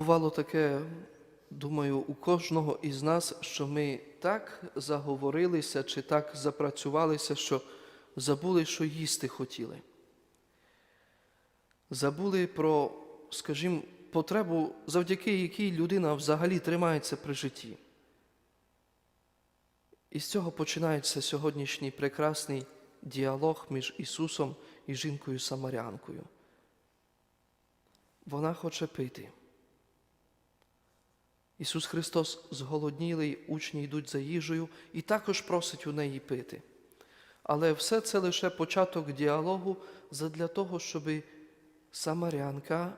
Бувало таке, думаю, у кожного із нас, що ми так заговорилися чи так запрацювалися, що забули, що їсти хотіли. Забули про, скажімо, потребу, завдяки якій людина взагалі тримається при житті. І з цього починається сьогоднішній прекрасний діалог між Ісусом і жінкою Самарянкою. Вона хоче пити. Ісус Христос зголоднілий, учні йдуть за їжею і також просить у неї пити. Але все це лише початок діалогу задля того, щоб Самарянка,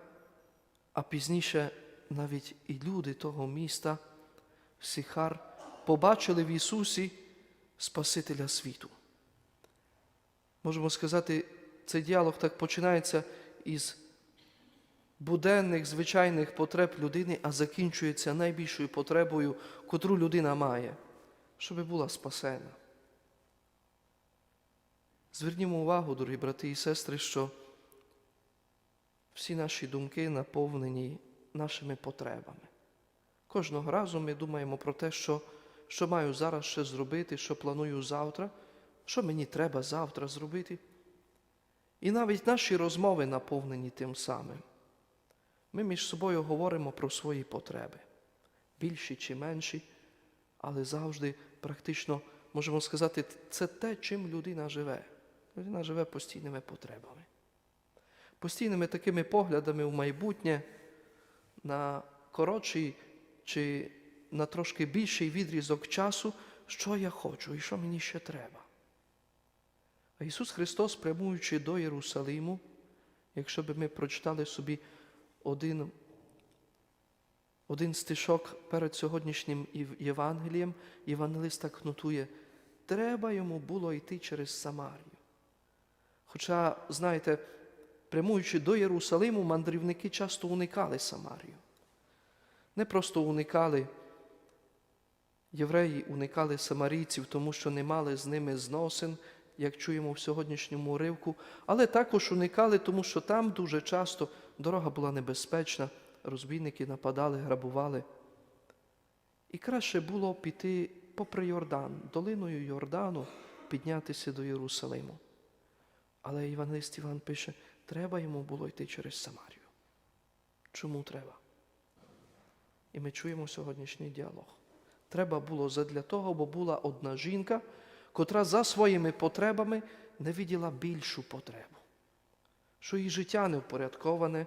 а пізніше навіть і люди того міста, Сихар, побачили в Ісусі Спасителя світу. Можемо сказати, цей діалог так починається із буденних, звичайних потреб людини, а закінчується найбільшою потребою, котру людина має, щоб була спасена. Звернімо увагу, дорогі брати і сестри, що всі наші думки наповнені нашими потребами. Кожного разу ми думаємо про те, що, що маю зараз ще зробити, що планую завтра, що мені треба завтра зробити. І навіть наші розмови наповнені тим самим. Ми між собою говоримо про свої потреби, більші чи менші, але завжди практично можемо сказати, це те, чим людина живе. Людина живе постійними потребами, постійними такими поглядами в майбутнє на коротший чи на трошки більший відрізок часу, що я хочу і що мені ще треба. А Ісус Христос, прямуючи до Єрусалиму, якщо б ми прочитали собі один, один стишок перед сьогоднішнім Євангелієм, Євангелист так нотує, треба йому було йти через Самарію. Хоча, знаєте, прямуючи до Єрусалиму, мандрівники часто уникали Самарію. Не просто уникали, євреї уникали самарійців, тому що не мали з ними зносин, як чуємо в сьогоднішньому уривку, але також уникали, тому що там дуже часто дорога була небезпечна, розбійники нападали, грабували. І краще було піти попри Йордан, долиною Йордану, піднятися до Єрусалиму. Але Євангелист Іван пише, треба йому було йти через Самарію. Чому треба? І ми чуємо сьогоднішній діалог. Треба було задля того, бо була одна жінка, котра за своїми потребами не виділа більшу потребу, що її життя не впорядковане,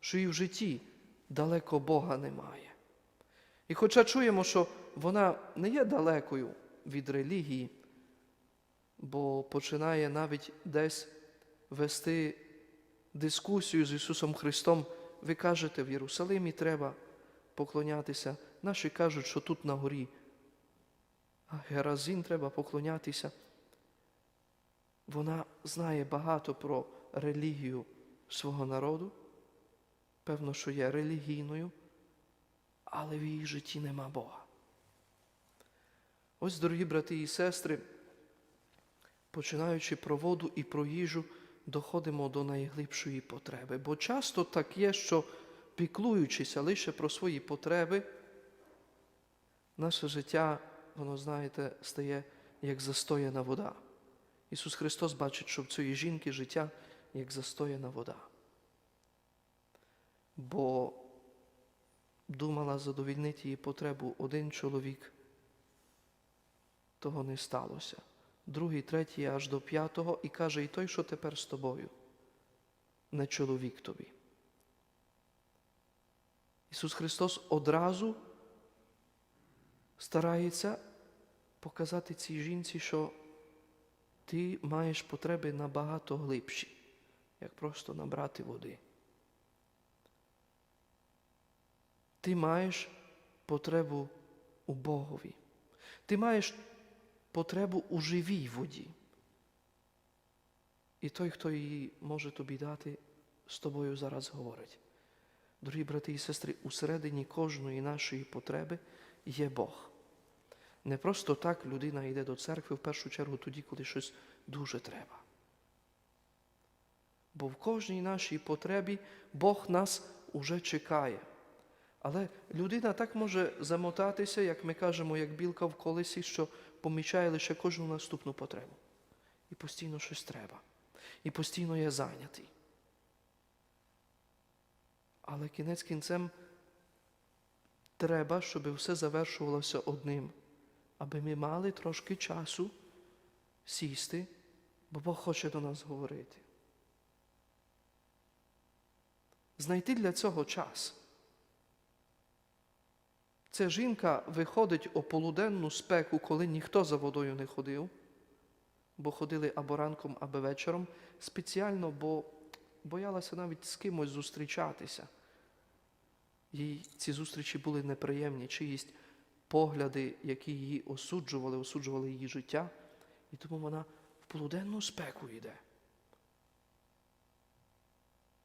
що її в житті далеко Бога немає. І хоча чуємо, що вона не є далекою від релігії, бо починає навіть десь вести дискусію з Ісусом Христом, ви кажете, в Єрусалимі треба поклонятися. Наші кажуть, що тут на горі. А Геразин треба поклонятися. Вона знає багато про релігію свого народу. Певно, що є релігійною, але в її житті нема Бога. Ось, дорогі брати і сестри, починаючи про воду і про їжу, доходимо до найглибшої потреби. Бо часто так є, що піклуючися лише про свої потреби, наше життя, воно, знаєте, стає як застояна вода. Ісус Христос бачить, що в цієї жінки життя як застояна вода. Бо думала задовільнити її потребу один чоловік, того не сталося. Другий, третій, аж до п'ятого, і каже, і той, що тепер з тобою, не чоловік тобі. Ісус Христос одразу старається показати цій жінці, що ти маєш потреби набагато глибші, як просто набрати води. Ти маєш потребу у Богові. Ти маєш потребу у живій воді. І той, хто її може тобі дати, з тобою зараз говорить. Дорогі брати і сестри, усередині кожної нашої потреби є Бог. Не просто так людина йде до церкви в першу чергу тоді, коли щось дуже треба. Бо в кожній нашій потребі Бог нас уже чекає. Але людина так може замотатися, як ми кажемо, як білка в колесі, що помічає лише кожну наступну потребу. І постійно щось треба. І постійно є зайнятий. Але кінець кінцем треба, щоб все завершувалося одним, аби ми мали трошки часу сісти, бо Бог хоче до нас говорити. Знайти для цього час. Ця жінка виходить о полуденну спеку, коли ніхто за водою не ходив, бо ходили або ранком, або вечором, спеціально, бо боялася навіть з кимось зустрічатися. Їй ці зустрічі були неприємні, чиїсь погляди, які її осуджували, осуджували її життя, і тому вона в полуденну спеку йде.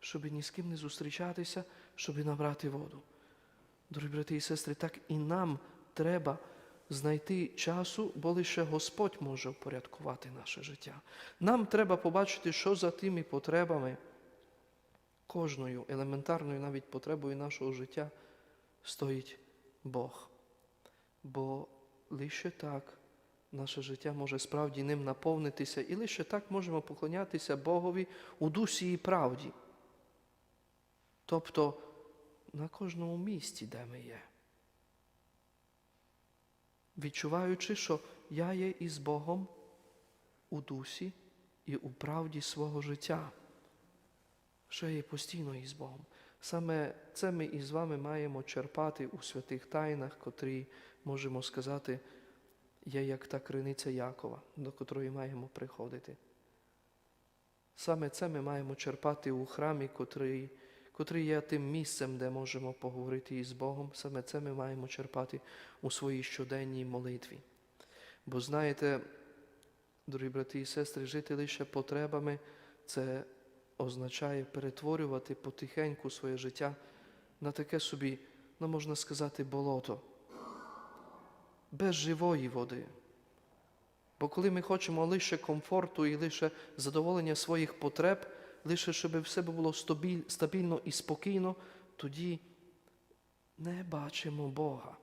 Щоб ні з ким не зустрічатися, щоб набрати воду. Дорогі брати і сестри, так і нам треба знайти часу, бо лише Господь може впорядкувати наше життя. Нам треба побачити, що за тими потребами, кожною елементарною навіть потребою нашого життя стоїть Бог. Бо лише так наше життя може справді ним наповнитися, і лише так можемо поклонятися Богові у дусі і правді. Тобто на кожному місці, де ми є. Відчуваючи, що я є із Богом у дусі і у правді свого життя, що я є постійно із Богом. Саме це ми із вами маємо черпати у святих тайнах, котрі, можемо сказати, є як та криниця Якова, до котрої маємо приходити. Саме це ми маємо черпати у храмі, котрий котрий є тим місцем, де можемо поговорити із Богом, саме це ми маємо черпати у своїй щоденній молитві. Бо знаєте, дорогі брати і сестри, жити лише потребами це означає перетворювати потихеньку своє життя на таке собі, ну можна сказати, болото, без живої води. Бо коли ми хочемо лише комфорту і лише задоволення своїх потреб, лише щоб все було стабільно і спокійно, тоді не бачимо Бога.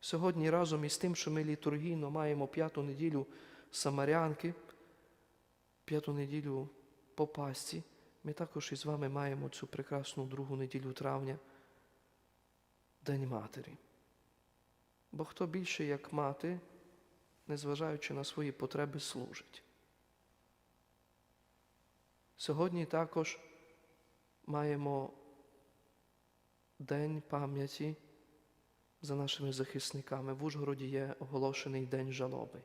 Сьогодні разом із тим, що ми літургійно маємо п'яту неділю Самарянки, п'яту неділю по Пасці, ми також із вами маємо цю прекрасну другу неділю травня, День Матері. Бо хто більше, як мати, незважаючи на свої потреби, служить. Сьогодні також маємо День пам'яті за нашими захисниками. В Ужгороді є оголошений День жалоби.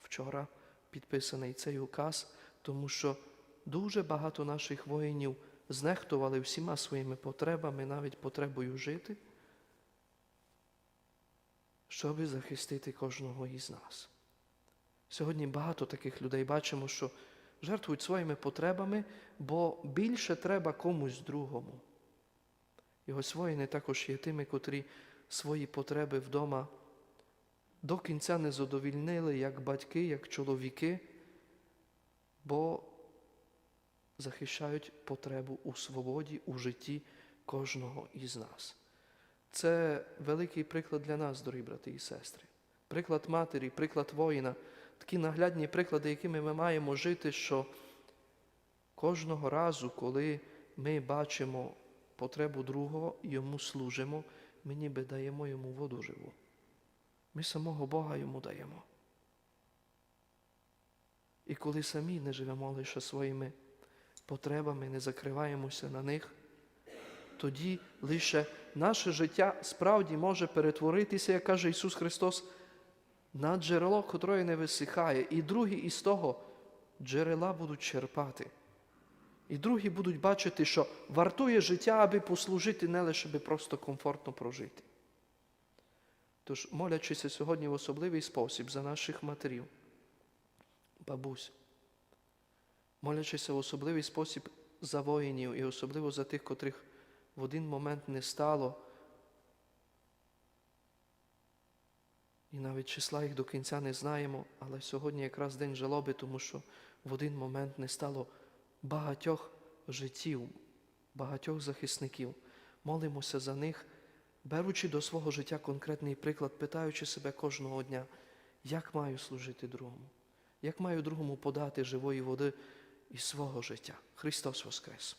Вчора підписаний цей указ, тому що дуже багато наших воїнів знехтували всіма своїми потребами, навіть потребою жити, щоб захистити кожного із нас. Сьогодні багато таких людей бачимо, що жертвують своїми потребами, бо більше треба комусь другому. Ось воїни також є тими, котрі свої потреби вдома до кінця не задовільнили, як батьки, як чоловіки, бо захищають потребу у свободі, у житті кожного із нас. Це великий приклад для нас, дорогі брати і сестри. Приклад матері, приклад воїна, такі наглядні приклади, якими ми маємо жити, що кожного разу, коли ми бачимо потребу другого йому служимо, ми ніби даємо йому воду живу. Ми самого Бога йому даємо. І коли самі не живемо лише своїми потребами, не закриваємося на них, тоді лише наше життя справді може перетворитися, як каже Ісус Христос, на джерело, котре не висихає, і другі із того джерела будуть черпати. І другі будуть бачити, що вартує життя, аби послужити, не лише аби просто комфортно прожити. Тож, молячися сьогодні в особливий спосіб за наших матерів, бабусь, молячися в особливий спосіб за воїнів і особливо за тих, котрих в один момент не стало, і навіть числа їх до кінця не знаємо, але сьогодні якраз день жалоби, тому що в один момент не стало багатьох життів, багатьох захисників. Молимося за них, беручи до свого життя конкретний приклад, питаючи себе кожного дня, як маю служити другому, як маю другому подати живої води із свого життя. Христос Воскрес!